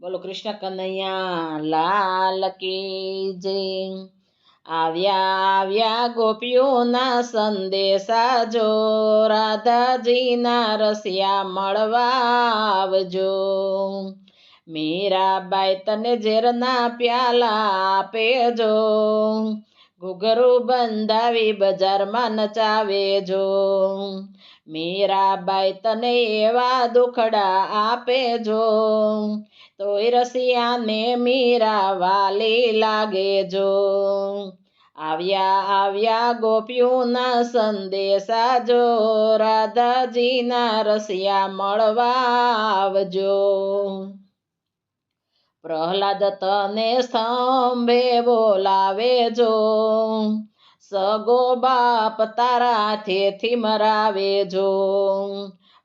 બોલો કૃષ્ણ કનૈયા લાલ કી જય. આવ્યા આવ્યા ગોપીઓના સંદેશા જો, રાધાજીના રસિયા મળવા આવજો મીરાબાઈ તને ઝેરના પ્યાલા આપે જો ઘૂઘરું બંધાવી બજારમાં નચાવે જો. મીરાબાઈ તને એવા દુખડા આપે જો. તોય રસિયાને મીરા વાલી લાગે જો. આવ્યા આવ્યા ગોપીઓના સંદેશા જો. રાધાજીના રસિયા મળવા આવજો. પ્રહલાદ તને સ્તંભે બોલાવે જો. સગો બાપ તારાથેથી મરાવે જો.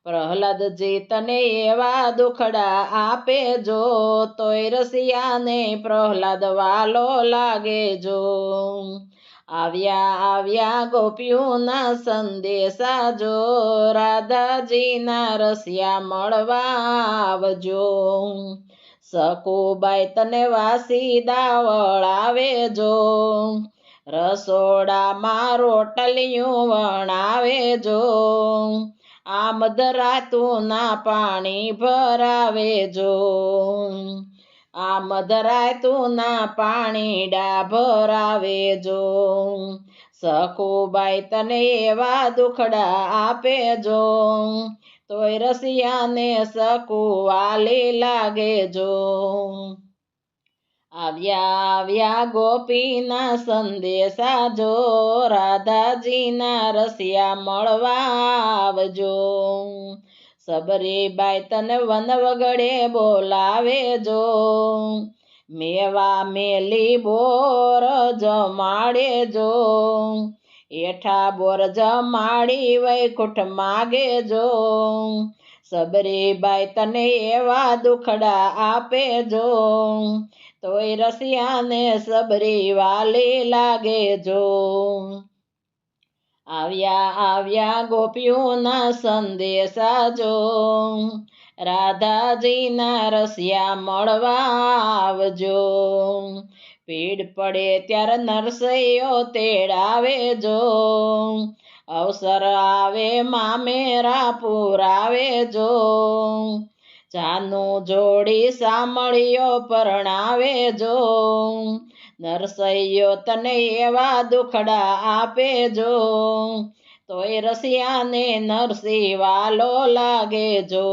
પ્રહલાદજી તને એવા દુખડા આપે જો, તોય રસિયાને પ્રહલાદ વાલો લાગે જો. આવ્યા આવ્યા ગોપીઓના સંદેશા જો, રાધાજીના રસિયા મળવા આવજો. સકુબાઈ તને વાસી દાવળાવે જો રસોડામાં રોટલિયું વણાવે જો આમદ રાતુના પાણી ભરાવે જો આમદ રાતુના પાણીડા ભરાવે જો સકુબાઈ તને એવા દુખડા આપે જો તોય રસિયાને સકુવાલી લાગે જો. આવ્યા આવ્યા ગોપીના સંદેશા જો. રાધાજીના રસિયા મળવા આવજો. સબરીબાઈ તને વન વગડે બોલાવે જો. મેવા મેલી બોર જમાડે જો. એઠા બોર જમાડી વૈકુંઠ માગે જો સબરીબાઈ તને એવા દુખડા આપે જો તોય રસિયાને સબરી વાલી લાગે જો આવ્યા આવ્યા ગોપીઓના સંદેશા જો રાધાજીના રસિયા મળવા આવજો. પીડ પડે ત્યારે નરસૈયો તેડાવે જો. અવસર આવે મામેરા પુરાવે જો. જાનું જોડી સાંભળ્યો પરણાવે જો. નરસૈયો તને એવા દુખડા આપે જો. તોય રસિયાને નરસિંહ વાલો લાગે જો.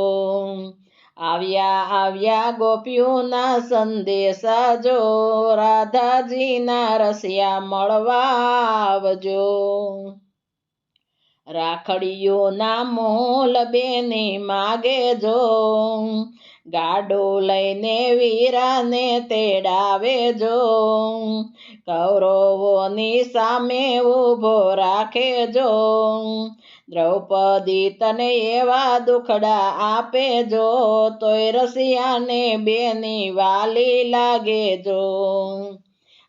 આવ્યા આવ્યા ગોપીઓના સંદેશા જો રાધાજીના રસિયા મળવા આવજો. રાખડીઓના મોલ બેની માગે જો ગાડો લઈને વીરાને તેડાવે જો કૌરવોની સામે ઊભો રાખે જો દ્રૌપદી તને એવા દુખડા આપે જો, તોય રસિયાને બેની વાલી લાગે જો.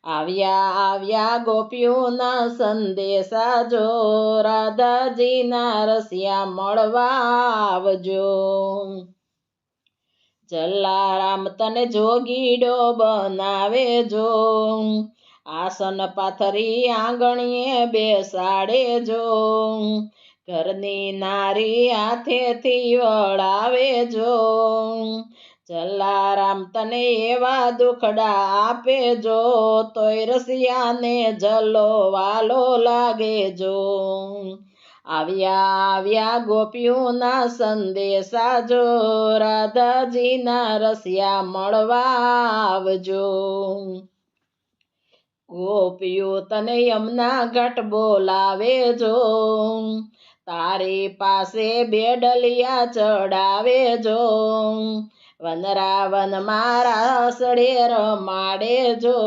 આવ્યા આવ્યા ગોપીઓના સંદેશા જો, રાધાજીના રસિયા મળવા આવજો. જલારામ તને જોગીડો બનાવે જો, આસન પાથરી આંગણીએ બેસાડે જો. ઘરની નારી હાથેથી વળાવે જો. જલારામ તને એવા દુખડા આપે જો, તોય રસિયાને જલો વાલો લાગે જો. આવ્યા આવ્યા ગોપીઓના સંદેશા જો, રાધાજીના રસિયા મળવા આવજો. ગોપીઓ તને યમના ઘટ બોલાવે જો. તારી પાસે બેડલિયા ચડાવે જો. વનરાવન મારા સડે રમાડે જો.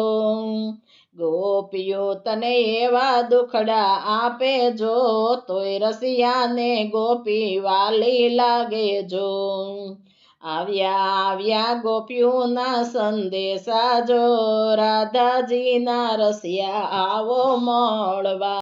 ગોપીઓ તને એવા દુખડા આપે જો, તોય રસિયાને ગોપી વાલી લાગે જો. આવ્યા આવ્યા ગોપીઓના સંદેશા જો, રાધાજીના રસિયા આવો મળવા.